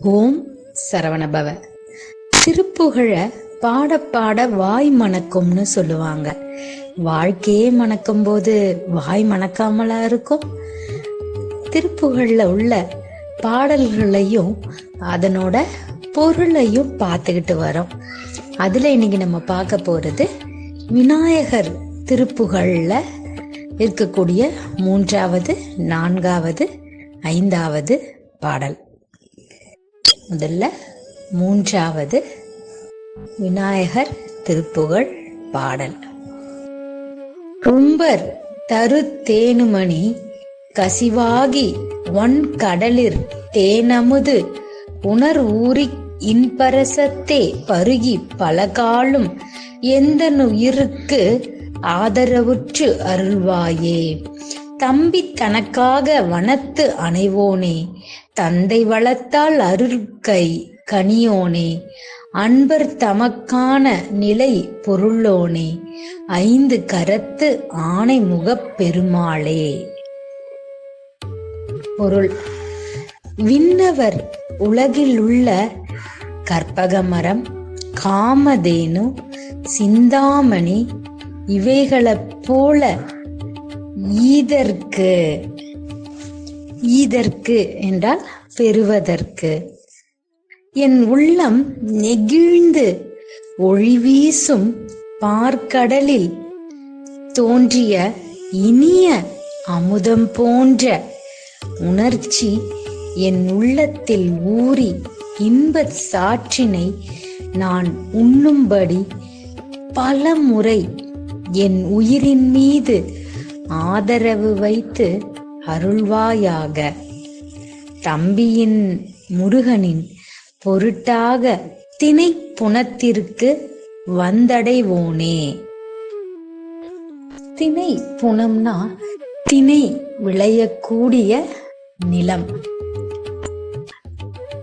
ஓம் சரவணபவ. திருப்புகழ பாட பாட வாய் மணக்கும்னு சொல்லுவாங்க. வாழ்க்கையே மணக்கும் போது வாய் மணக்காமலா இருக்கும். திருப்புகழ்ல உள்ள பாடல்களையும் அதனோட பொருளையும் பார்த்துக்கிட்டு வரோம். அதுல இன்னைக்கு நம்ம பார்க்க போறது விநாயகர் திருப்புகழ்ல இருக்கக்கூடிய மூன்றாவது நான்காவது ஐந்தாவது பாடல். முதல்ல மூன்றாவது விநாயகர் திருப்புகழ் பாடல். கும்பர் தரு தேனுமணி கசிவாகி ஒன் கடலிர் தேனமுது உணர் ஊறி இன்பரசத்தே பருகி பலகாலும் எந்த உயிருக்கு ஆதரவுற்று அருள்வாயே. தம்பி தனக்காக வனத்து அணைவோனே. தந்தை வளத்தால் அருள்கை கனியோனே அன்பர் தமக்கான நிலை பொருளோனே ஐந்து கரத்து ஆணை முகப் பெருமாளே. பொருள். விண்ணவர் உலகில் உள்ள கற்பகமரம் காமதேனு சிந்தாமணி இவைகளைப் போல ஈதற்கு ஈதற்கு என்றால் பெறுவதற்கு. என் உள்ளம் நெகிழ்ந்து ஒளி வீசும் பார்க்கடலில் தோன்றிய இனிய அமுதம் போன்ற உணர்ச்சி என் உள்ளத்தில் ஊறி இன்ப சாற்றினை நான் உண்ணும்படி பல முறை என் உயிரின் மீது ஆதரவு வைத்து அருள்வாயாக. தம்பியின் முருகனின் பொருட்டாக திணை புனத்திற்கு வந்தடைவோனே. திணை புனம்னா திணை விளையக்கூடிய நிலம்.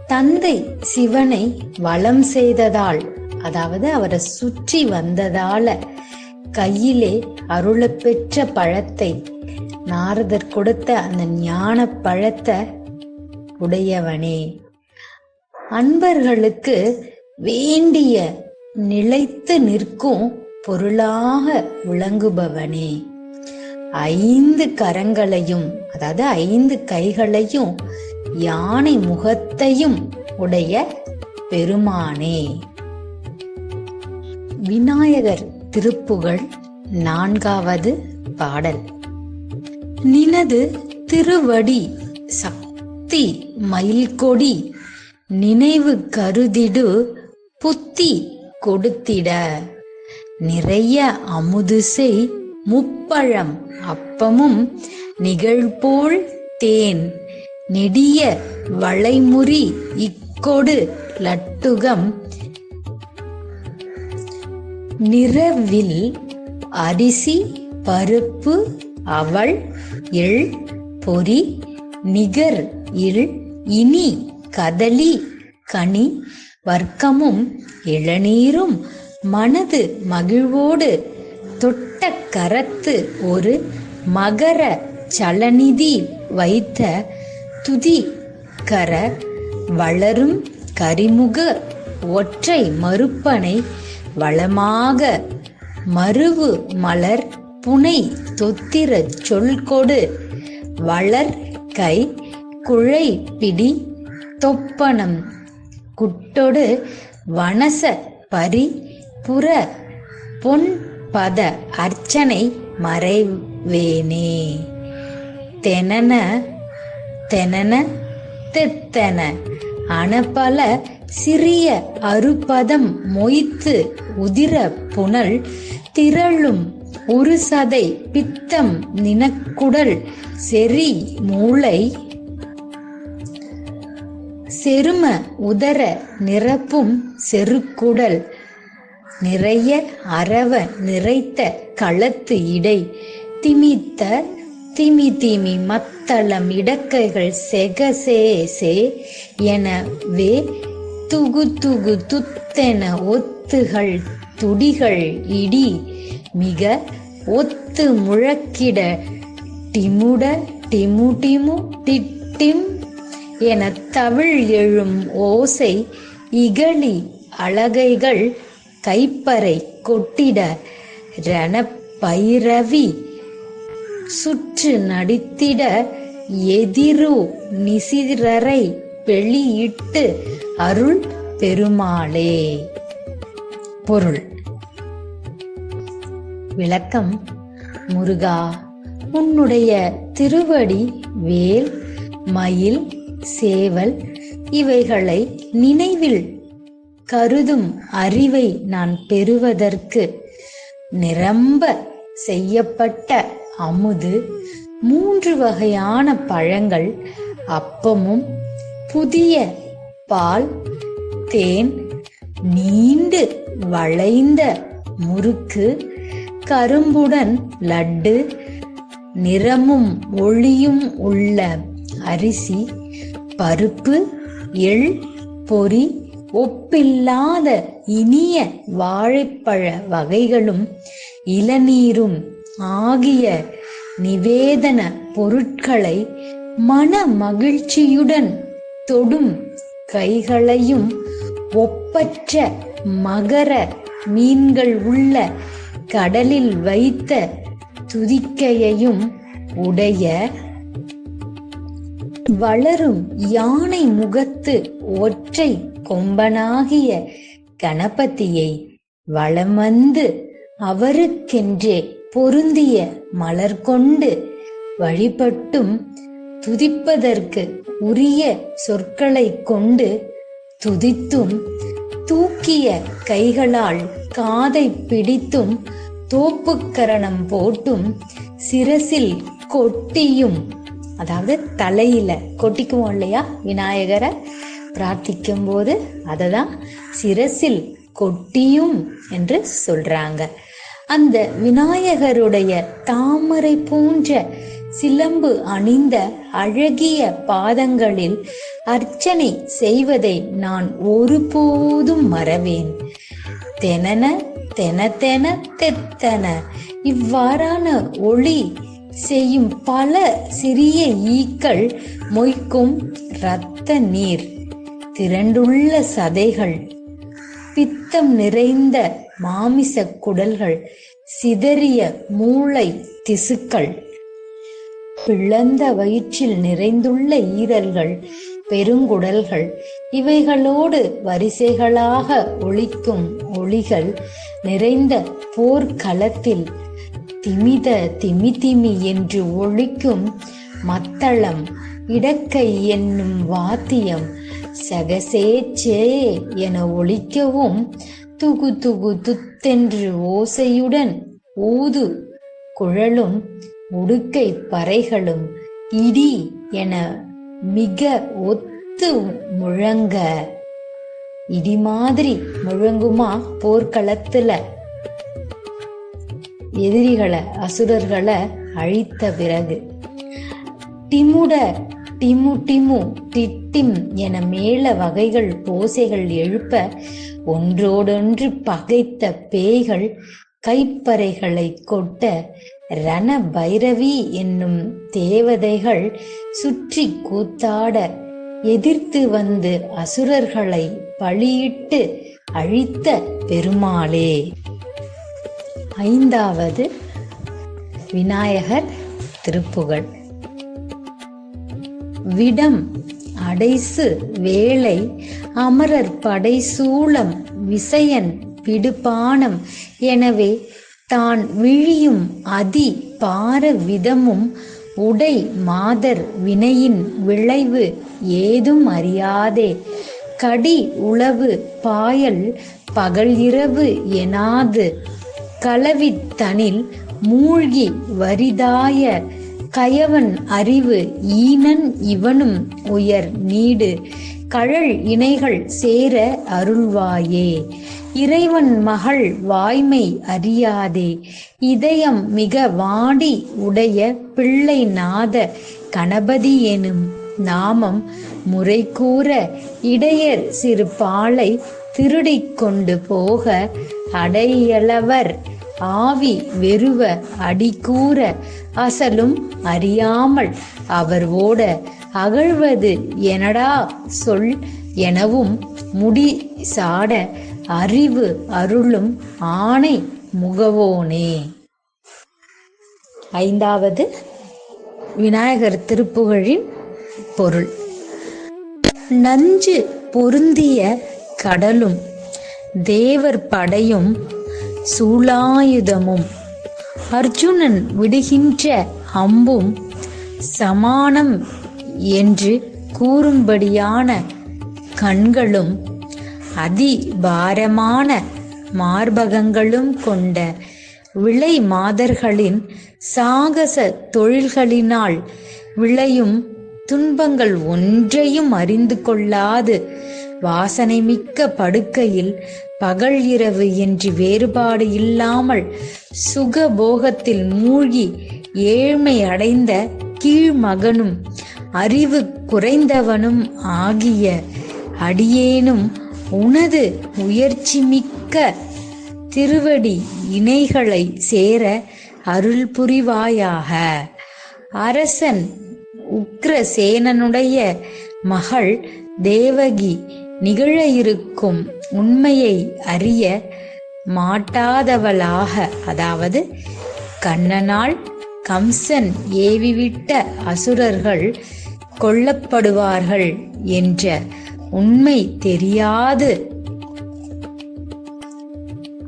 தந்தை சிவனை வளம் செய்ததால் அதாவது அவரை சுற்றி வந்ததால கையிலே அருளப்பெற்ற பழத்தை நாரதர் கொடுத்த அந்த ஞான பழத்தை உடையவனே. அன்பர்களுக்கு வேண்டிய நிலைத்து நிற்கும் பொருளாக விளங்குபவனே. ஐந்து கரங்களையும் அதாவது ஐந்து கைகளையும் யானை முகத்தையும் உடைய பெருமானே. விநாயகர் திருப்புகழ் நான்காவது பாடல். நினது திருவடி சக்தி மயில்கொடி நினைவு கருதிடு புத்தி கொடுத்திட. நிறைய அமுதுசை முப்பழம் அப்பமும் நிகழ்போல் தேன். நெடிய வளைமுறி இக்கொடு லட்டுகம். நிறவில் அரிசி பருப்பு அவள் எள் பொறி நிகர் இல் இனி கதலி கனி வர்க்கமும் இளநீரும் மனது மகிழ்வோடு தொட்ட கரத்து ஒரு மகர சலநிதி வைத்த துதி கர வளரும் கரிமுக ஒற்றை மறுப்பனை வளமாக மருவு மலர் புனை தொத்திர சொல்கொடு வளர் கை குழை பிடி தொப்பனம். குட்டொடு வனச பரி புற பொன் பத அர்ச்சனை மறைவேனே. தெனன தெனன தெத்தன. அனபல சிறிய அருபதம் மொய்த்து உதிர புனல் திரளும் ஒரு சதை பித்தம் நினக்குடல் செறி மூளை செரும உதர நிரப்பும் செருக்குடல் நிறைய அரவ நிறைத்த களத்து இடை திமித்த திமி திமி மத்தளம் இடக்கைகள் செகசேசே சே எனவே துகு துகு துத்தென ஒத்துகள் துடிகள் இடி மிக ஒத்து முழக்கிட டிமுட டிமு டிமு டிட்டிம் என தவிழ் எழும் ஓசை இகழி அழகைகள் கைப்பறை கொட்டிட ரணப்பைரவி சுற்று நடித்திட எதிரு நிசிரரை வெளியிட்டு அருள் பெருமாளே பொருள். விளக்கம் முருகா உன்னுடைய திருவடி வேல் மயில் சேவல் இவைகளை நினைவில் கருதும் அறிவை நான் பெறுவதற்கு நிரம்ப செய்யப்பட்ட அமுது மூன்று வகையான பழங்கள் அப்பமும் புதிய பால் தேன் நீண்டு வளைந்த முறுக்கு கரும்புடன் லட்டு நிறமும் ஒளியும் உள்ள அரிசி பருப்பு எள் பொறி ஒப்பில்லாத இனிய வாழைப்பழ வகைகளும் இளநீரும் ஆகிய நிவேதன பொருட்களை மன மகிழ்ச்சியுடன் தொடும் கைகளையும் ஒப்பற்ற மகர மீன்கள் உள்ள கடலில் வைத்த துதிக்கையையும் உடைய வளரும் யானை முகத்து ஒற்றை கொம்பனாகிய கணபதியை வளம் வந்து அவருக்கென்றே பொருந்திய மலர் கொண்டு வழிபட்டும் துதிப்பதற்கு உரிய சொற்களை கொண்டு துதித்தும் தூக்கிய கைகளால் காதை பிடித்தும் தோப்புக்கரணம் போட்டும் சிரசில் கொட்டியும். அதாவது தலையில கொட்டிக்குவோம் இல்லையா? விநாயகரை பிரார்த்திக்கும் போது அதை தான் சிரசில் கொட்டியும் என்று சொல்றாங்க. அந்த விநாயகருடைய தாமரை போன்ற சிலம்பு அணிந்த அழகிய பாதங்களில் அர்ச்சனை செய்வதை நான் ஒருபோதும் மறவேன். தெனன தென தென தெத்தன. இவ்வாறான ஒளி செய்யும் பல சிறிய ஈக்கள் மொய்க்கும் இரத்த நீர் திரண்டுள்ள சதைகள் பித்தம் நிறைந்த மாமிச குடல்கள் சிதறிய மூளை திசுக்கள் பிளந்த வயிற்றில் நிறைந்துள்ள ஈரல்கள் பெருங்குடல்கள். இவைகளோடு வரிசைகளாக ஒழிக்கும் ஒளிகள் நிறைந்த போர்க்களத்தில் திமித திமி திமி என்று ஒழிக்கும் மத்தளம் இடக்கை என்னும் வாத்தியம் சகசேச்சே என ஒழிக்கவும் துகு துகு துத்தென்று ஓசையுடன் ஊது குழலும் உடுக்கை பறைகளும் இடி என மிக ஒத்து முழங்க. இடி மாதிரி முழங்குமா போர்க்களத்துல? எதிரிகளை அசுரர்களை அழித்த பிறகு. டிமுட டிமு டிமு திட்டிம் என மேல வகைகள் போசைகள் எழுப்ப ஒன்றோடொன்று பகைத்த பேய்கள் கைப்பறைகளை கொட்ட ரண பைரவி என்னும் தேவதைகள் சுற்றி கூத்தாட எதிர்த்து வந்து அசுரர்களை பழியிட்டு அழித்த பெருமாளே. ஐந்தாவது விநாயகர் திருப்புகழ். விடம் அடைசு வேளை அமரர் படைசூலம் விசயன் விடுபானம் எனவே தான் விழியும் அதி பார விதமும் உடை மாதர் வினையின் விளைவு ஏதும் அறியாதே. கடி உளவு பாயல் பகல் இரவு எனாது களவித்தனில் மூழ்கி வரிதாய கயவன் அறிவு ஈனன் இவனும் உயர் நீடு. கழல் இணைகள் சேர அருள்வாயே. இறைவன் மகள் வாய்மை அறியாதே. இதயம் மிக வாடி உடைய பிள்ளை நாத கணபதி எனும் நாமம் முறை கூற இடையர் சிறு பாலை திருடிக் கொண்டு போக அடையளவர் ஆவி வெறுவ அடிக்கூற அசலும் அறியாமல் அவர் ஓட அகழ்வது எனடா சொல் எனவும் முடி சாட அறிவு அருளும் ஆணை முகவோனே. ஐந்தாவது விநாயகர் திருப்புகழின் பொருள். நஞ்சு பொருந்திய கடலும் தேவர் படையும் சூலாயுதமும் அர்ஜுனன் விடுகின்ற அம்பும் சமானம் என்று கூறும்படியான கண்களும் அதிபாரமான மார்பகங்களும் கொண்ட விளை மாதர்களின் சாகச தொழில்களினால் விளையும் துன்பங்கள் ஒன்றையும் அறிந்து கொள்ளாது. வாசனை மிக்க படுக்கையில் பகல் இரவு என்று வேறுபாடு இல்லாமல் சுகபோகத்தில் மூழ்கி ஏழ்மை அடைந்த கீழ்மகனும் அறிவு குறைந்தவனும் ஆகிய அடியேனும் உனது முயற்சி மிக்க திருவடி இணைகளை சேர அருள் புரிவாயாக. அரசன் உக்ரசேனனுடைய மகள் தேவகி நிகழ இருக்கும் உண்மையை அறிய மாட்டாதவளாக அதாவது கண்ணனால் கம்சன் ஏவிவிட்ட அசுரர்கள் கொல்லப்படுவார்கள் என்ற உண்மை தெரியாது.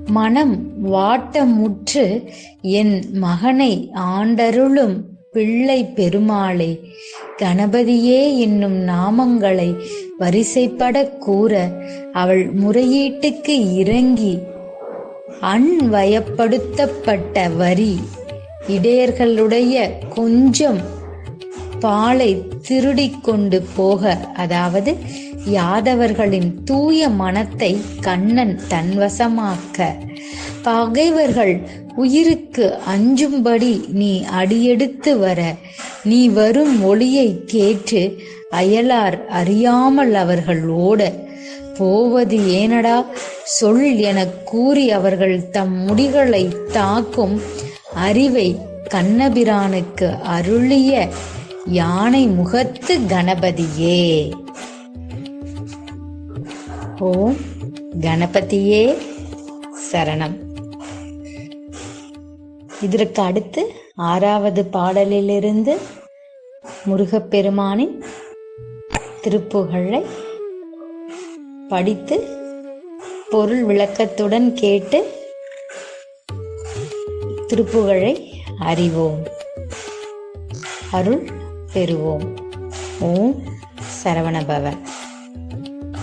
மனம் வாட்டமுற்று என் மகனை ஆண்டருளும் பிள்ளை பெருமாளே கணபதியே என்னும் நாமங்களை வரிசைப்பட கூற அவள் முறையீட்டுக்கு இறங்கி அன்வயப்படுத்தப்பட்ட வரி இடையர்களுடைய கொஞ்சம் பாலை திருடிக்கொண்டு போக அதாவது யாதவர்களின் தூய மனத்தை கண்ணன் தன்வசமாக்க. பகைவர்கள் உயிருக்கு அஞ்சும்படி நீ அடியெடுத்து வர. நீ வரும் ஒளியை கேட்டு அயலார் அறியாமல் அவர்கள் ஓட. போவது ஏனடா? சொல் எனக் கூறி அவர்கள் தம் முடிகளை தாக்கும். அறிவை கண்ணபிரானுக்கு அருளிய யானை முகத்து கணபதியே. ஓம் கணபதியே சரணம். இதற்கு அடுத்து ஆறாவது பாடலிலிருந்து முருகப்பெருமானின் திருப்புகழை படித்து பொருள் விளக்கத்துடன் கேட்டு திருப்புகழை அறிவோம். அருள் பெறுவோம். ஓம் சரவணபவன்